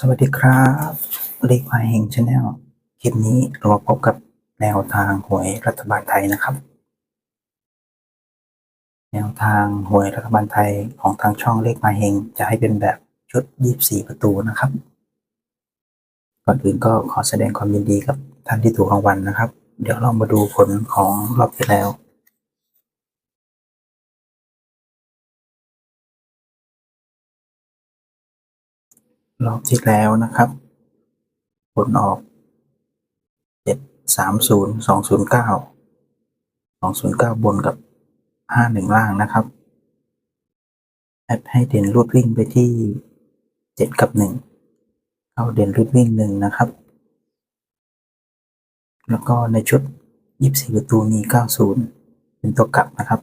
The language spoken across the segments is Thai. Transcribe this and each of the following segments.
สวัสดีครับเลขพายเฮงชาแนลคลิปนี้เราพบกับแนวทางหวยรัฐบาลไทยนะครับ แนวทางหวยรัฐบาลไทยของทางช่องเลขพาเฮงจะให้เป็นแบบชุด 24 ประตูนะครับ ก่อนอื่นก็ขอแสดงความยินดีกับท่านที่ถูกรางวัลนะครับ เดี๋ยวเรามาดูผลของรอบที่แล้ว รอบที่แล้วนะครับ ผลออกเจ็ดสามศูนย์สองศูนย์เก้าสองศูนย์เก้าบนกับห้าหนึ่งล่างนะครับ แอดให้เด่นรูดวิ่งไปที่เจ็ดกับหนึ่งเข้าเด่นรูดวิ่งหนึ่งนะครับ แล้วก็ในชุดยี่สี่ประตูมีเก้าศูนย์เป็นตัวกลับนะครับ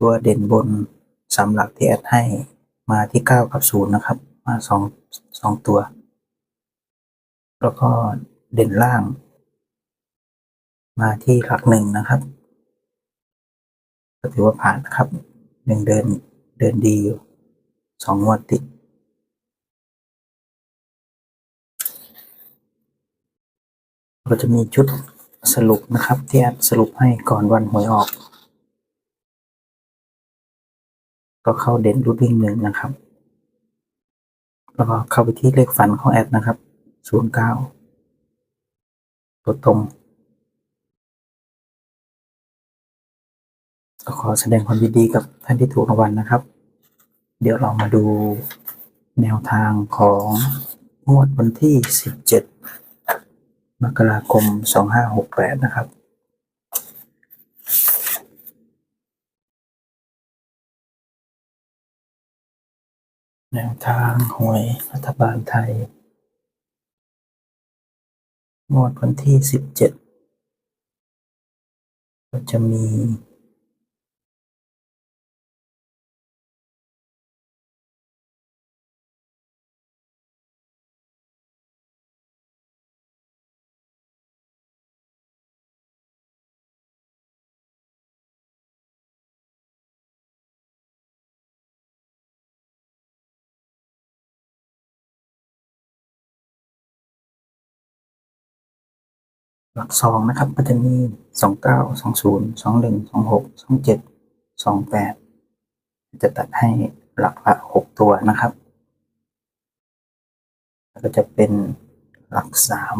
ตัวเด่นบน สำหรับที่แอดให้มาที่เก้ากับศูนย์นะครับ มาสองสองตัว แล้วก็เด่นล่าง มาที่หลักหนึ่งนะครับก็ถือว่าผ่านนะครับหนึ่งเดินเดินดีอยู่สองงวดติดก็จะมีชุดสรุปนะครับ ที่แอดสรุปให้ก่อนวันหวยออก ก็เข้าเด่นรูดวิ่งหนึ่งนะครับ แล้วก็เข้าไปที่เลขฝันของแอดนะครับศูนย์เก้าตัวตรงก็ขอแสดงความยินดีกับท่านที่ถูกรางวัลนะครับ เดี๋ยวเรามาดูแนวทางของงวดวันที่ 17 มกราคม 2568 นะครับ แนวทางหวยรัฐบาลไทย งวดวันที่17ก็จะมี หลักสองนะครับก็จะมีสองเก้าสองศูนย์สองหนึ่งสองหกสองเจ็ดสองแปดจะตัดให้หลักละหกตัวนะครับ ก็จะเป็นหลักสาม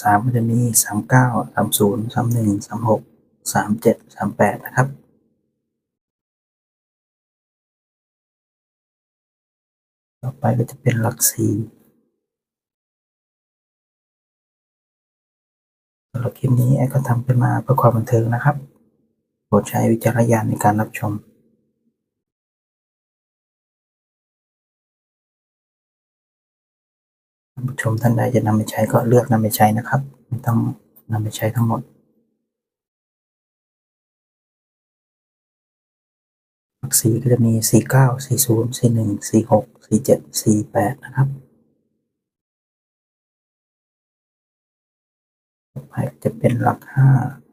สามก็จะมีสามเก้าสามศูนย์สามหนึ่งสามหกสามเจ็ดสามแปดนะครับต่อไปก็จะเป็นหลักสี่สำหรับคลิปนี้แอดก็ทำขึ้นมาเพื่อความบันเทิงนะครับโปรดใช้วิจารณญาณในการรับชม ผู้ชมท่านใดจะนำไปใช้ก็เลือกนำไปใช้นะครับ ไม่ต้องนำไปใช้ทั้งหมด หลักสีก็จะมี 49 40 41 46 47 48 นะครับต่อไปจะเป็นหลัก 5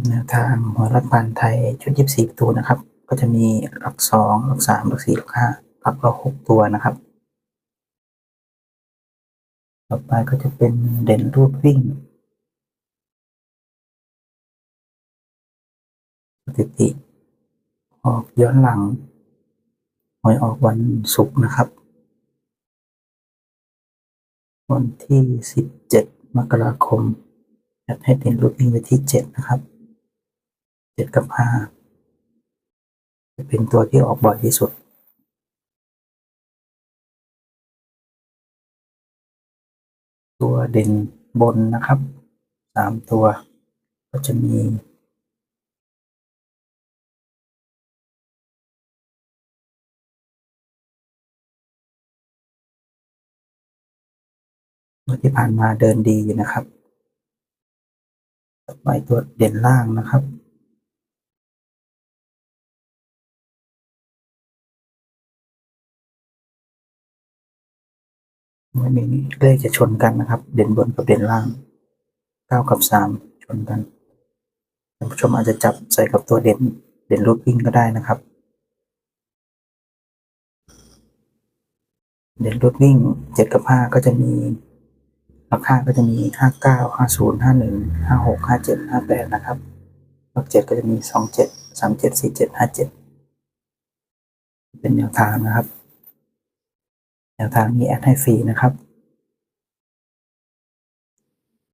แนวทางหัวรัฐบาลไทยชุดยี่สิบสี่ตัวนะครับ ก็จะมีหลักสองหลักสามหลักสี่หลักห้าหลักละหกตัวนะครับ ต่อไปก็จะเป็นเด่นรูดวิ่ง สถิติ ออกย้อนหลังหวยออกวันศุกร์นะครับ วันที่สิบเจ็ดมกราคมอยากให้เด่นรูดวิ่งไปที่เจ็ดนะครับ เจ็ดกับห้าจะเป็นตัวที่ออกบ่อยที่สุดตัวเด่นบนนะครับสามตัวก็จะมีเมื่อที่ผ่านมาเดินดีนะครับต่อไปตัวเด่นล่างนะครับ ไม่มีเลขจะชนกันนะครับ เด่นบนกับเด่นล่างเก้ากับสามชนกันท่านผู้ชมอาจจะจับใส่กับตัวเด่นเด่นรูปวิ่งก็ได้นะครับ เด่นรูปวิ่งเจ็ดกับห้าก็จะมีราคาก็จะมีห้าเก้าห้าศูนย์ห้าหนึ่งห้าหกห้าเจ็ดห้าแปดนะครับหลักเจ็ดก็จะมีสองเจ็ดสามเจ็ดสี่เจ็ดห้าเจ็ดเป็นแนวทางนะครับ แนวทางนี้แอดให้ฟรีนะครับ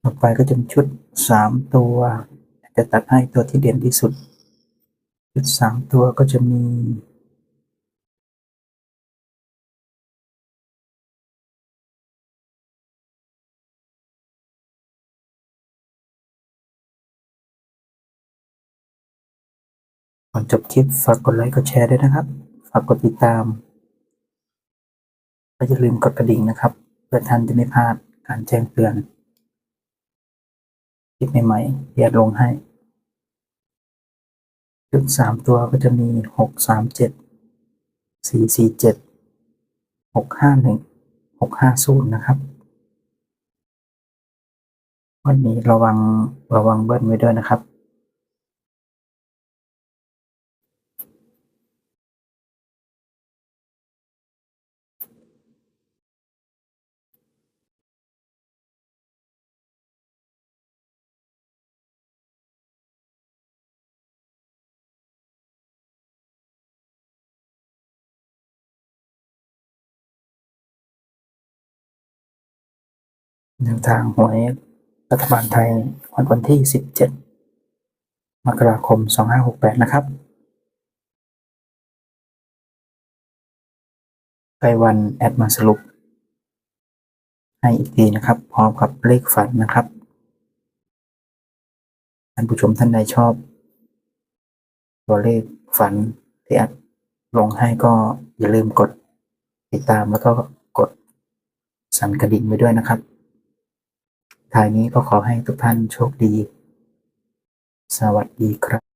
ต่อไปก็จะเป็นชุดสามตัว จะตัดให้ตัวที่เด่นที่สุด ชุดสามตัวก็จะมีก่อนจบคลิปฝากกดไลค์กดแชร์ด้วยนะครับ ฝากกดติดตาม และอย่าลืมกดกระดิ่งนะครับ เพื่อท่านจะไม่พลาดการแจ้งเตือนคลิปใหม่ๆที่แอดลงให้ชุดสามตัวก็จะมีหกสามเจ็ดสี่สี่เจ็ดหกห้าหนึ่งหกห้าศูนย์นะครับ วันนี้ระวังระวังเบิ้ลไว้ด้วยนะครับ แนวทางหวยรัฐบาลไทยวันวันที่ 17 มกราคม 2568 นะครับใกล้วันแอดมาสรุป ให้อีกทีนะครับ พร้อมกับเลขฝันนะครับ ท่านผู้ชมท่านใดชอบ ตัวเลขฝันที่แอดลงให้ก็อย่าลืมกดติดตามแล้วก็กดสั่นกระดิ่งไว้ด้วยนะครับ ท้ายนี้ก็ขอให้ทุกท่านโชคดี สวัสดีครับ